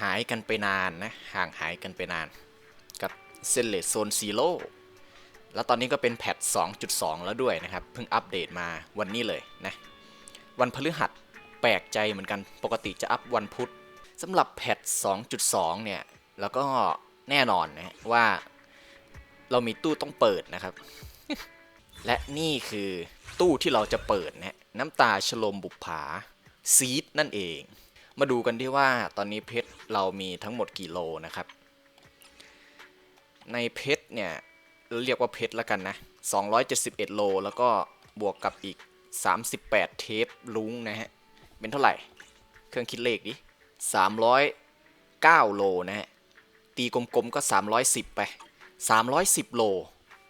หายกันไปนานนะ ห่างหายกันไปนาน กับเซเลตโซนซีโร่แล้วตอนนี้ก็เป็นแพท 2.2 แล้วด้วยนะครับ เพิ่งอัปเดตมาวันนี้เลยนะ วันพฤหัสแปลกใจเหมือนกัน ปกติจะอัพวันพุธสำหรับแพท 2.2 เนี่ย แล้วก็แน่นอนนะว่าเรามีตู้ต้องเปิดนะครับ และนี่คือตู้ที่เราจะเปิดนะน้ำตาชโลมบุปผาซีดนั่นเอง มาดูกันที่ว่าตอนนี้เพชรเรามีทั้งหมดกี่โลนะครับ ในเพชรเนี่ยเรียกว่าเพชรแล้วกันนะ 271 โล แล้วก็บวกกับอีก 38 เทปลุงนะฮะ เป็นเท่าไหร่ เครื่องคิดเลขดิ 309 โลนะฮะ ตีกลมๆก็ 310 ไป 310 โล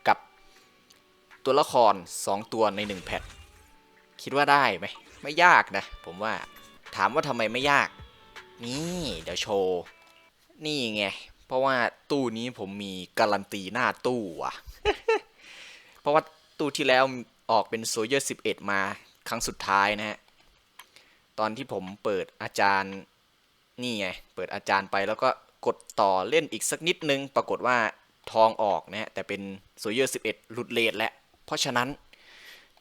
กับตัวละคร 2 ตัวใน 1 แพท คิดว่าได้ไหม ไม่ยากนะ ผมว่า ถามว่าทำไมไม่ยาก นี่เดี๋ยวโชว์ นี่ไง เพราะว่าตู้นี้ผมมีการันตีหน้าตู้ว่ะ เพราะว่าตู้ที่แล้วออกเป็นโซเยอร์11 มาครั้งสุดท้ายนะฮะ ตอนที่ผมเปิดอาจารย์ นี่ไง เปิดอาจารย์ไปแล้วก็กดต่อเล่นอีกสักนิดนึง ปรากฏว่าทองออกนะฮะ แต่เป็นโซเยอร์11 หลุดเลทแหละ เพราะฉะนั้น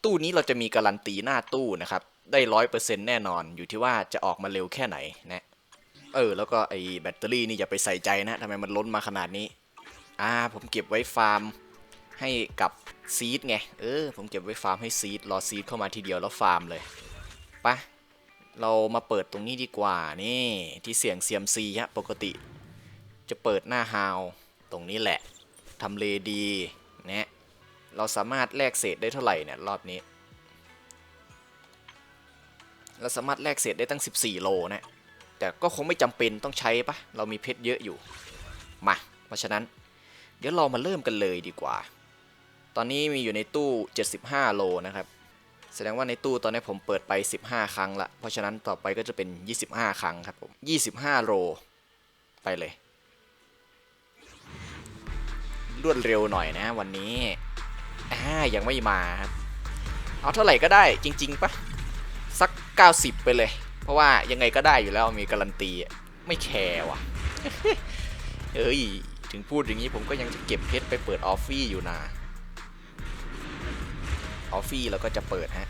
ตู้นี้เราจะมีการันตีหน้าตู้นะครับ ได้ร้อยเปอร์เซ็นต์แน่นอนอยู่ที่ว่าจะออกมาเร็วแค่ไหนนะเออ แล้วก็ไอ้แบตเตอรี่นี่อย่าไปใส่ใจนะทำไมมันล้นมาขนาดนี้ อ่า ผมเก็บไว้ฟาร์มให้กับซีดไง เออ ผมเก็บไว้ฟาร์มให้ซีดรอซีดเข้ามาทีเดียวแล้วฟาร์มเลยปะเรามาเปิดตรงนี้ดีกว่านี่ที่เสียงเซียมซีฮะปกติ จะเปิดหน้าฮาวตรงนี้แหละทำเลดีนะเราสามารถแลกเศษได้เท่าไหร่เนี่ยรอบนี้ เราสามารถแลกเศษได้ตั้ง 14 โลนะ แต่ก็คงไม่จำเป็นต้องใช้ปะเรามีเพชรเยอะอยู่ มา เพราะฉะนั้น เดี๋ยวเรามาเริ่มกันเลยดีกว่า ตอนนี้มีอยู่ในตู้ 75 โลนะครับ แสดงว่าในตู้ตอนนี้ผมเปิดไป 15 ครั้งละ เพราะฉะนั้นต่อไปก็จะเป็น 25 ครั้งครับผม25 โล ไปเลย รวดเร็วหน่อยนะวันนี้อ่ายังไม่มาครับ เอาเท่าไหร่ก็ได้จริง ๆปะ สัก 90 ไปเลย เพราะว่ายังไงก็ได้อยู่แล้วมีการันตีไม่แคร์ว่ะเอ้ยถึงพูดอย่างนี้ผมก็ยังจะเก็บเพชรไปเปิดออฟฟี่อยู่นะออฟฟี่แล้วก็จะเปิดฮะ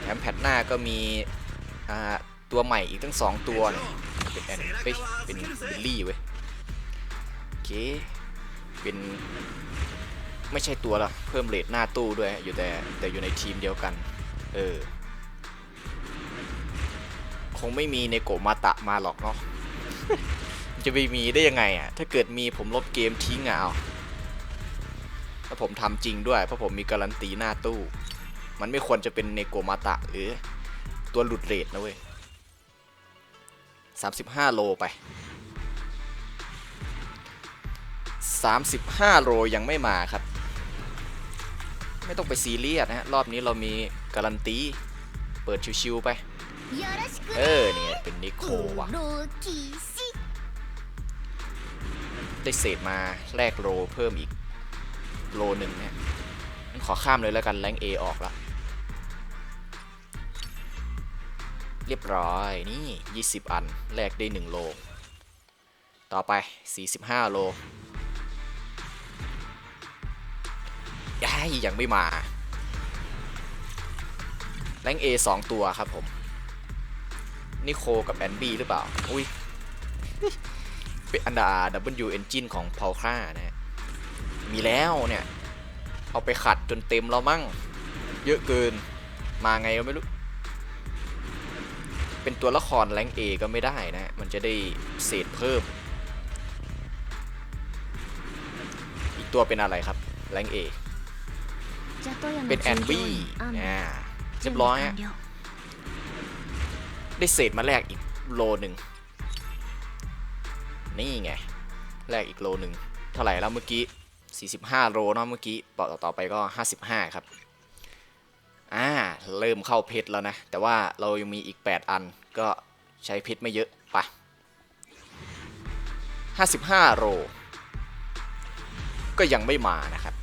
แถมแพทหน้าก็มีตัวใหม่อีกตั้ง2ตัวเนี่ยเป็นแอนเอ้ยเป็นบิลลี่เว้ยโอเคเป็นไม่ใช่ตัวละเพิ่มเลทหน้าตู้ด้วยอยู่แต่แต่อยู่ในทีมเดียวกัน เออ คงไม่มีในโกมาตะมาหรอกเนาะจะไปมีได้ยังไงอะถ้าเกิดมีผมลบเกมทิ้งเอาถ้าผมทำจริงด้วยเพราะผมมีการันตีหน้าตู้ มันไม่ควรจะเป็นเนโกมาตะหรือตัวหลุดเรทนะเว้ยสามสิบห้าโลไปสามสิบห้าโลยังไม่มาครับ ไม่ต้องไปซีเรียสนะฮะ รอบนี้เรามีการันตี เปิดชิวๆไป เออเนี่ยเป็นนิโคว่ะได้เศษมาแลกโลเพิ่มอีกโลหนึ่งเนี่ยขอข้ามเลยแล้วกันแรงเอออกละเรียบร้อยนี่ 20 อันแลกได้ 1 โล ต่อไป 45 โลยังไม่มาแรงเอ2ตัวครับผม นิโคกับแอนบีหรือเปล่า อุ้ย เป็นอันดาดับเบิลยูเอนจินของพาวค่านะ มีแล้วเนี่ย เอาไปขัดจนเต็มแล้วมั่ง เยอะเกิน มาไงก็ไม่รู้ เป็นตัวละครแรงเอก็ไม่ได้นะ มันจะได้เศษเพิ่ม อีกตัวเป็นอะไรครับแรงเอเป็นแอนบี้นะเรียบร้อยฮะ ได้เศษมาแลกอีกโลหนึ่งนี่ไงแลกอีกโลหนึ่งเท่าไหร่แล้วเมื่อกี้ 45 โลเนาะเมื่อกี้ต่อต่อไปก็ 55 ครับอ่าเริ่มเข้าเพชรแล้วนะ แต่ว่าเรายังมีอีก 8 อันก็ใช้เพชรไม่เยอะไป55 โลก็ยังไม่มานะครับ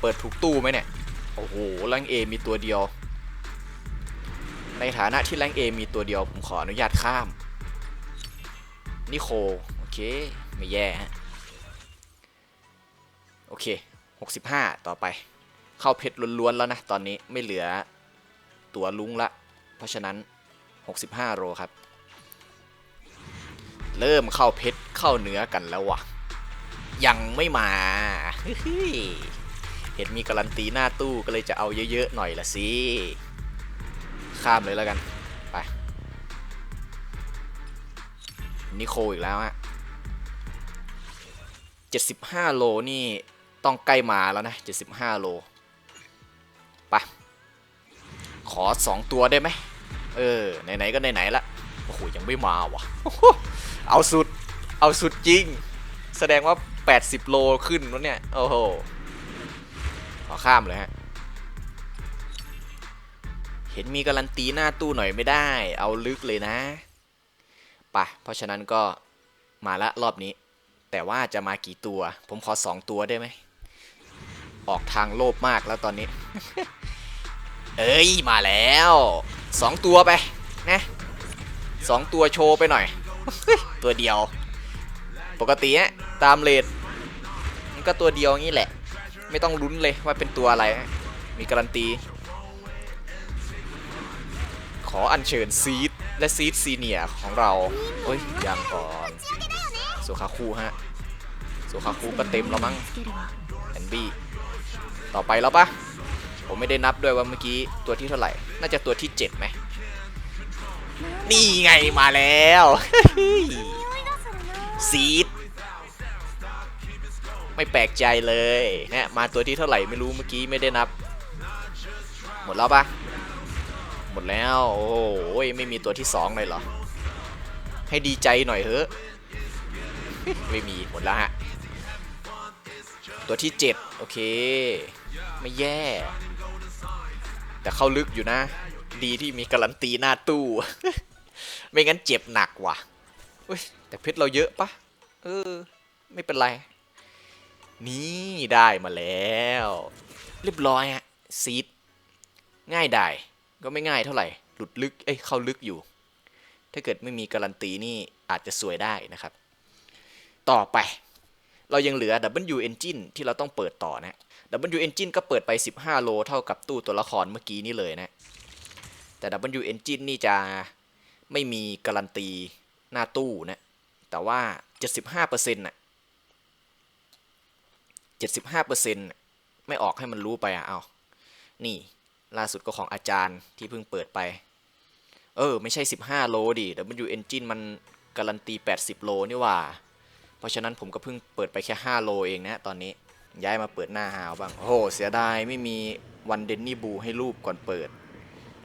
เปิดถูกตู้ไหมเนี่ย โอ้โหแรงเอมีตัวเดียว ในฐานะที่แรงเอมีตัวเดียวผมขออนุญาตข้าม นิโค โอเค ไม่แย่ฮะ โอเค 65 ต่อไป เข้าเพชรล้วนๆแล้วนะ ตอนนี้ไม่เหลือตัวลุงละ เพราะฉะนั้น 65 โรครับ เริ่มเข้าเพชรเข้าเนื้อกันแล้ววะยังไม่มาเห็นมีการันตีหน้าตู้ก็เลยจะเอาเยอะๆหน่อยละสิ ข้ามเลยแล้วกัน ไป นิโคอีกแล้วฮะ75โลนี่ต้องใกล้มาแล้วนะ75โล ไป ขอ2ตัวได้ไหม เออ ไหน ๆ ก็ไหน ๆ ละ โอ้โห ยังไม่มาวะเอาสุด เอาสุดจริง แสดงว่า 80 โลขึ้นแล้วเนี่ย โอ้โห ขอข้ามเลยฮะ ห็นมีการันตีหน้าตู้หน่อยไม่ได้ เอาลึกเลยนะไปะเพราะฉะนั้นก็มาละรอบนี้ แต่ว่าจะมากี่ตัว ผมขอ 2 ตัวได้ไหม ออกทางโลภมากแล้วตอนนี้ เอ้ย มาแล้ว 2 ตัวไป นะสองตัวโชว์ไปหน่อย ตัวเดียว ปกติอะตามเลทมันก็ตัวเดียวงี้แหละ ไม่ต้องลุ้นเลยว่าเป็นตัวอะไร มีการันตี ขออัญเชิญซีดและซีดซีเนียของเราเฮ้ยยังก่อนสุขาคูฮะสุขาคูก็เต็มแล้วมั้งแอนบี้ต่อไปแล้วปะผมไม่ได้นับด้วยว่าเมื่อกี้ตัวที่เท่าไหร่ น่าจะตัวที่เจ็ดไหมนี่ไงมาแล้วซีดไม่แปลกใจเลยเนี่ยมาตัวที่เท่าไหร่ไม่รู้เมื่อกี้ไม่ได้นับ หมดแล้วปะ หมดแล้ว โอ้โหไม่มีตัวที่สองเลยเหรอ ให้ดีใจหน่อยเถอะ ไม่มีหมดแล้วฮะ ตัวที่ 7 โอเค ไม่แย่ แต่เข้าลึกอยู่นะ ดีที่มีการันตีหน้าตู้ ไม่งั้นเจ็บหนักว่ะเฮ้ยแต่เพชรเราเยอะปะเออ ไม่เป็นไร นี่ได้มาแล้ว เรียบร้อยฮะซีดง่ายได้ ก็ไม่ง่ายเท่าไหร่ หลุดลึก เอ้ย เข้าลึกอยู่ ถ้าเกิดไม่มีการันตีนี่อาจจะสวยได้นะครับ ต่อไป เรายังเหลือ W Engine ที่เราต้องเปิดต่อนะ W Engine ก็เปิดไป 15 โล เท่ากับตู้ตัวละครเมื่อกี้นี่เลยนะ แต่ W Engine นี่จะไม่มีการันตีหน้าตู้นะ แต่ว่า 75%น่ะ75%น่ะไม่ออกให้มันรู้ไปอะ เอา นี่ ล่าสุดก็ของอาจารย์ที่เพิ่งเปิดไป เออ ไม่ใช่ 15 โลดิ W Engine มันการันตี 80 โลนี่ว่า เพราะฉะนั้นผมก็เพิ่งเปิดไปแค่ 5 โลเองนะตอนนี้ย้ายมาเปิดหน้าฮาวบ้าง โอ้โห เสียดายไม่มีวันเดนนี่บูให้รูปก่อนเปิด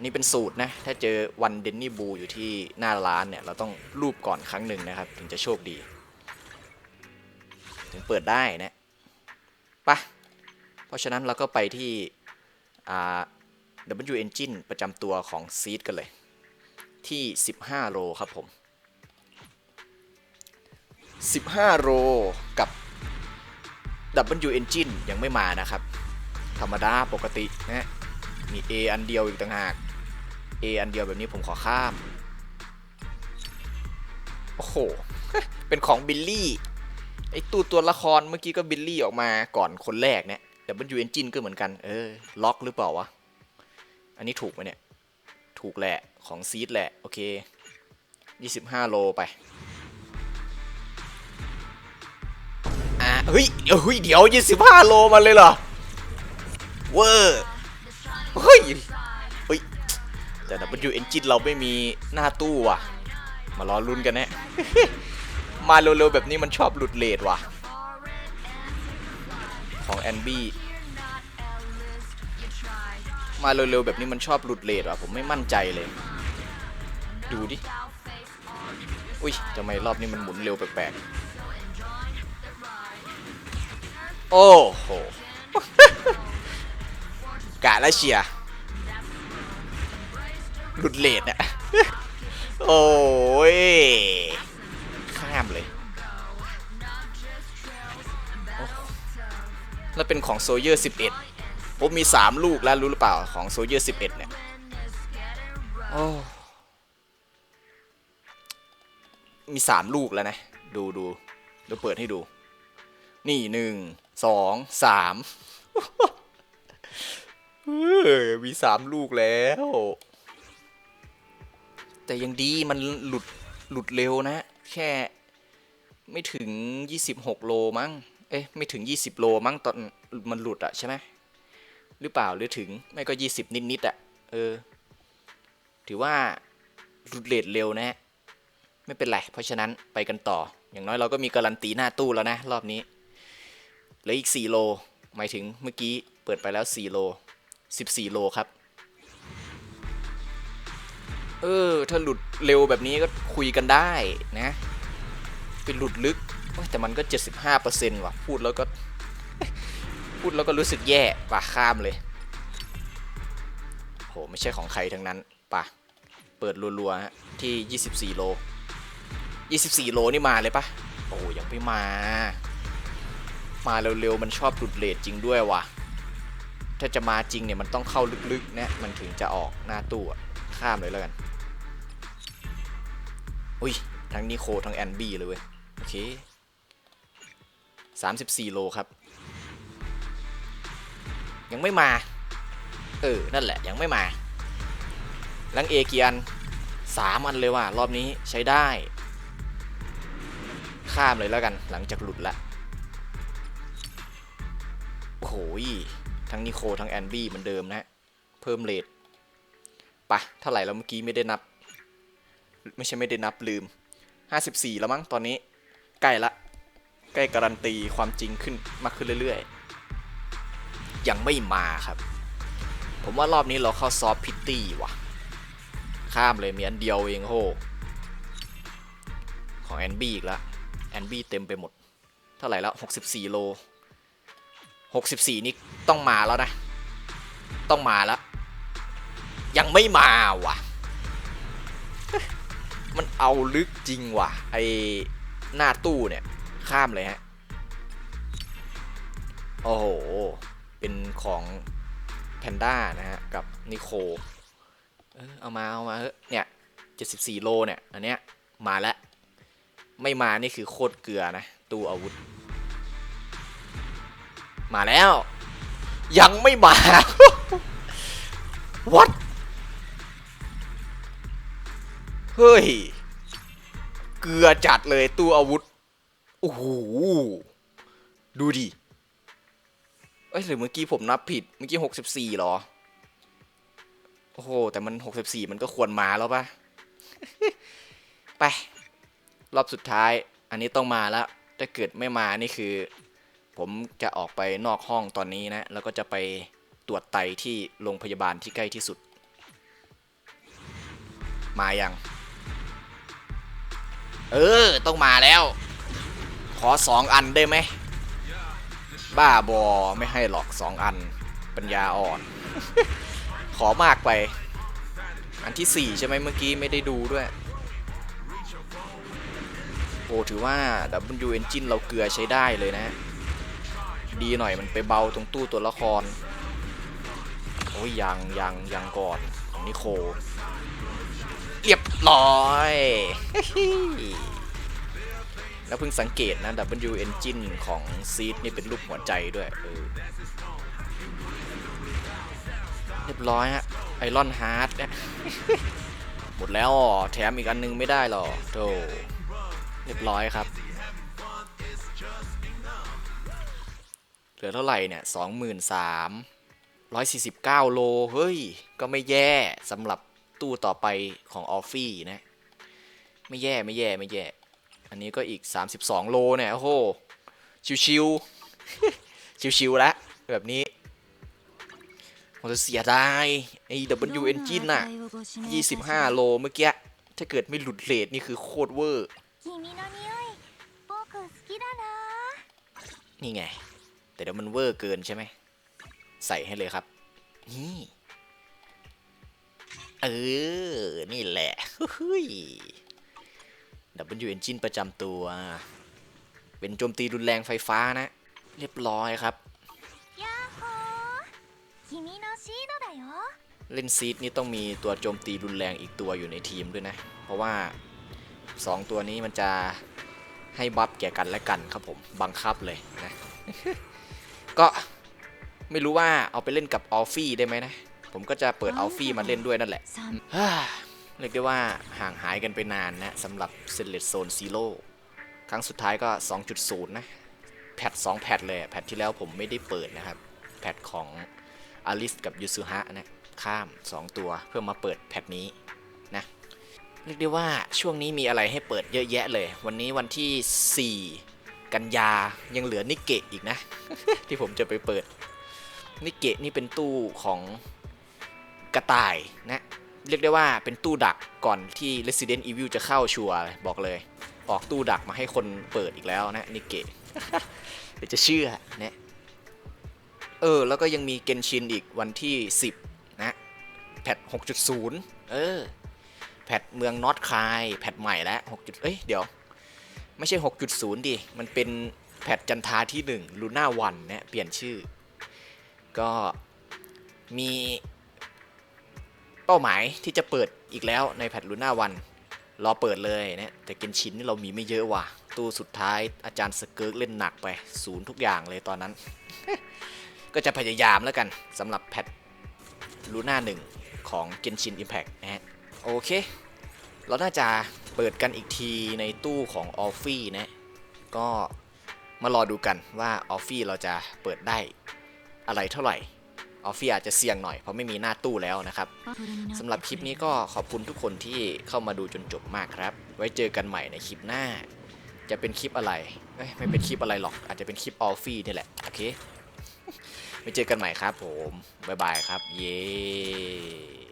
นี่เป็นสูตรนะ ถ้าเจอวันเดนนี่บูอยู่ที่หน้าร้านเนี่ย เราต้องรูปก่อนครั้งหนึ่งนะครับ ถึงจะโชคดี ถึงเปิดได้นะไปะเพราะฉะนั้นเราก็ไปที่อ่า W Engine ประจำตัวของซีดกันเลย ที่ 15 โลครับผม 15 โลกับ W Engine ยังไม่มานะครับ ธรรมดาปกตินะมี A อันเดียวอีกต่างหาก A อันเดียวแบบนี้ผมขอข้าม โอ้โห เป็นของบิลลี่ ไอตู้ตัวละครเมื่อกี้ก็บิลลี่ออกมาก่อนคนแรกเนี่ย W Engine ก็เหมือนกัน เออ ล็อกหรือเปล่าวะ อันนี้ถูกไหมเนี่ย ถูกแหละของซีดแหละ โอเค 25 โลไป อะเฮ้ยเฮ้ย เดี๋ยว 25 โลมาเลยเหรอ เวอร์ เฮ้ย เฮ้ย แต่ W Engine เราไม่มีหน้าตู้ว่ะ มารอลุ้นกันแนะมาเร็วๆแบบนี้มันชอบหลุดเลทว่ะ ของแอนบี้ มาเร็วๆแบบนี้มันชอบหลุดเลทว่ะผมไม่มั่นใจเลย ดูดิ อุ้ยทำไมรอบนี้มันหมุนเร็วแปลกๆ โอ้โห กะแล้วเชียหลุดเลทอะโอ้ย ข้ามเลยแล้วเป็นของโซเยอร์ 11 ผมมี 3 ลูกแล้วรู้หรือเปล่าของโซเยอร์11 เนี่ย โอ้มีสามลูกแล้วนะ ดูดูเดี๋ยวเปิดให้ดู นี่หนึ่งสองสามเออมีสามลูกแล้ว แต่ยังดีมันหลุดหลุดเร็วนะ แค่ไม่ถึง 26 โลมั้ง เอ๊ะ ไม่ถึง 20 โลมั้งตอนมันหลุดอะใช่ไหม หรือเปล่าหรือถึงไม่ก็ 20 นิดๆอะเออ ถือว่าหลุดเลทเร็วนะฮะไม่เป็นไร เพราะฉะนั้นไปกันต่อ อย่างน้อยเราก็มีการันตีหน้าตู้แล้วนะ รอบนี้เหลืออีก 4 โล หมายถึงเมื่อกี้เปิดไปแล้ว 4 โล 14 โลครับ เออ ถ้าหลุดเร็วแบบนี้ก็คุยกันได้นะ เป็นหลุดลึก แต่มันก็ 75%ว่ะ พูดแล้วก็ พูดแล้วก็รู้สึกแย่ป่ะข้ามเลยโหไม่ใช่ของใครทั้งนั้นป่ะเปิดรัวๆฮะที่ 24 โล 24 โลนี่มาเลยปะโอ้ยังไม่มา มาเร็วๆมันชอบหลุดเลทจริงด้วยว่ะ ถ้าจะมาจริงเนี่ยมันต้องเข้าลึกๆนะมันถึงจะออกหน้าตู้อะข้ามเลยแล้วกัน อุ้ยทั้งนิโคทั้งแอนบี้เลยเว้ย โอเค 34 โลครับ ยังไม่มา เออ นั่นแหละยังไม่มาลังเอกี่อันสามอันเลยว่ะรอบนี้ใช้ได้ ข้ามเลยแล้วกันหลังจากหลุดละโอ้โหยทั้งนิโคทั้งแอนบี้เหมือนเดิมนะ เพิ่มเลทปะเท่าไหร่แล้วเมื่อกี้ไม่ได้นับ ไม่ใช่ไม่ได้นับลืม 54 แล้วมั้งตอนนี้ ใกล้ละ ใกล้การันตีความจริงขึ้นมากขึ้นเรื่อยๆ ยังไม่มาครับ ผมว่ารอบนี้เราเข้าซอฟพิตตี้ว่ะ ข้ามเลยมีอันเดียวเองโหของแอนบี้อีกแล้วแอนบี้เต็มไปหมด เท่าไหร่แล้ว 64 โล 64 นี่ต้องมาแล้วนะ ต้องมาแล้ว ยังไม่มาว่ะ มันเอาลึกจริงว่ะ ไอหน้าตู้เนี่ย ข้ามเลยฮะ โอ้โห เป็นของแพนด้านะฮะ กับนิโคเออเอามา เอามาเถอะเนี่ย74โลเนี่ย อันเนี้ย มาแล้ว ไม่มานี่คือโคตรเกลือนะ ตู้อาวุธ มาแล้ว ยังไม่มา what เฮ้ย เกลือจัดเลยตู้อาวุธ โอ้โห ดูดิ เอ้ยหรือเมื่อกี้ผมนับผิด เมื่อกี้64เหรอ โอ้โห แต่มัน64มันก็ควรมาแล้วปะไป รอบสุดท้าย อันนี้ต้องมาแล้วถ้าเกิดไม่มานี่คือ ผมจะออกไปนอกห้องตอนนี้นะ แล้วก็จะไปตรวจไตที่โรงพยาบาลที่ใกล้ที่สุด มายัง เออ ต้องมาแล้ว ขอสองอันได้ไหม บ้าบอไม่ให้หรอกสองอัน ปัญญาอ่อน ขอมากไป อันที่สี่ใช่ไหมเมื่อกี้ไม่ได้ดูด้วย โอ้ถือว่า W Engine เราเกลือใช้ได้เลยนะ ดีหน่อยมันไปเบาตรงตู้ตัวละคร โอ้ยยังยังยังก่อนของนิโค เรียบร้อย แล้วเพิ่งสังเกตนะ W Engine ของซีดนี่เป็นรูปหัวใจด้วยเออเรียบร้อยฮะไอรอนฮาร์ดหมดแล้วอ่อแถมอีกอันนึงไม่ได้หรอโธ่เรียบร้อยครับ เหลือเท่าไหร่เนี่ยสองหมื่นสามร้อยสี่สิบเก้าโล เฮ้ย ก็ไม่แย่สำหรับตู้ต่อไปของออฟฟี่นะ ไม่แย่ไม่แย่ไม่แย่ อันนี้ก็อีก 32 โลเนี่ย โอ้โห ชิวๆ ชิวๆแล้วแบบนี้ผมจะเสียดายไอ้ W Engine น่ะ 25 โลเมื่อกี้ ถ้าเกิดไม่หลุดเลทนี่คือโคตรเวอร์ นี่ไง แต่เดี๋ยวมันเวอร์เกินใช่ไหม ใส่ให้เลยครับ นี่ เออ นี่แหละเฮ้ย W Engine ประจำตัว เป็นโจมตีรุนแรงไฟฟ้านะ เรียบร้อยครับ เล่นซีดนี่ต้องมีตัวโจมตีรุนแรงอีกตัวอยู่ในทีมด้วยนะ เพราะว่า 2 ตัวนี้มันจะให้บัฟแก่กันและกันครับผมบังคับเลยนะ ก็ไม่รู้ว่าเอาไปเล่นกับออฟฟี่ได้ไหมนะ ผมก็จะเปิดออฟฟี่มาเล่นด้วยนั่นแหละ เรียกได้ว่าห่างหายกันไปนานนะสำหรับ s e l e c t Zone Zero ครั้งสุดท้ายก็ 2.0 นะ แพท2แพทเลย แพทที่แล้วผมไม่ได้เปิดนะครับ แพทของอลิสกับยูซุฮะนะข้าม 2 ตัวเพื่อมาเปิดแพทนี้นะเรียกได้ว่าช่วงนี้มีอะไรให้เปิดเยอะแยะเลย วันนี้วันที่ 4 กันยายังเหลือนิเกะอีกนะ ที่ผมจะไปเปิดนิเกะนี่เป็นตู้ของกระต่ายนะ เรียกได้ว่าเป็นตู้ดักก่อนที่ Resident Evil จะเข้าชัวร์บอกเลย ออกตู้ดักมาให้คนเปิดอีกแล้วนะนิเกะเดี๋ยวจะเชื่อนะเออ แล้วก็ยังมีเกนชินอีกวันที่ 10 นะ แพท 6.0 เออ แพทเมืองนอตคายแพทใหม่แล้ว6จุดเอ้ย เดี๋ยว ไม่ใช่ 6.0 ดิ มันเป็นแพทจันทาที่ 1 ลูน่าวันเนี่ยเปลี่ยนชื่อ ก็มี เป้าหมายที่จะเปิดอีกแล้วในแพทลูน่าวันรอเปิดเลยนะแต่เกนชินนี่เรามีไม่เยอะว่ะ ตู้สุดท้ายอาจารย์สเกิร์กเล่นหนักไปศูนย์ทุกอย่างเลยตอนนั้น ก็จะพยายามแล้วกันสำหรับแพทลูน่าหนึ่งของเกนชินอิมแพ t นะฮะโอเค เราน่าจะเปิดกันอีกทีในตู้ของออฟฟี่นะ ก็มารอดูกันว่าออฟฟี่เราจะเปิดได้อะไรเท่าไหร่ ออฟฟี่อาจจะเสี่ยงหน่อยเพราะไม่มีหน้าตู้แล้วนะครับสำหรับคลิปนี้ก็ขอบคุณทุกคนที่เข้ามาดูจนจบมากครับ ไว้เจอกันใหม่ในคลิปหน้า จะเป็นคลิปอะไรเอ้ยไม่เป็นคลิปอะไรหรอก อาจจะเป็นคลิปออฟฟี่นี่แหละ โอเคไว้เจอกันใหม่ครับผม บ๊ายบายครับ เย้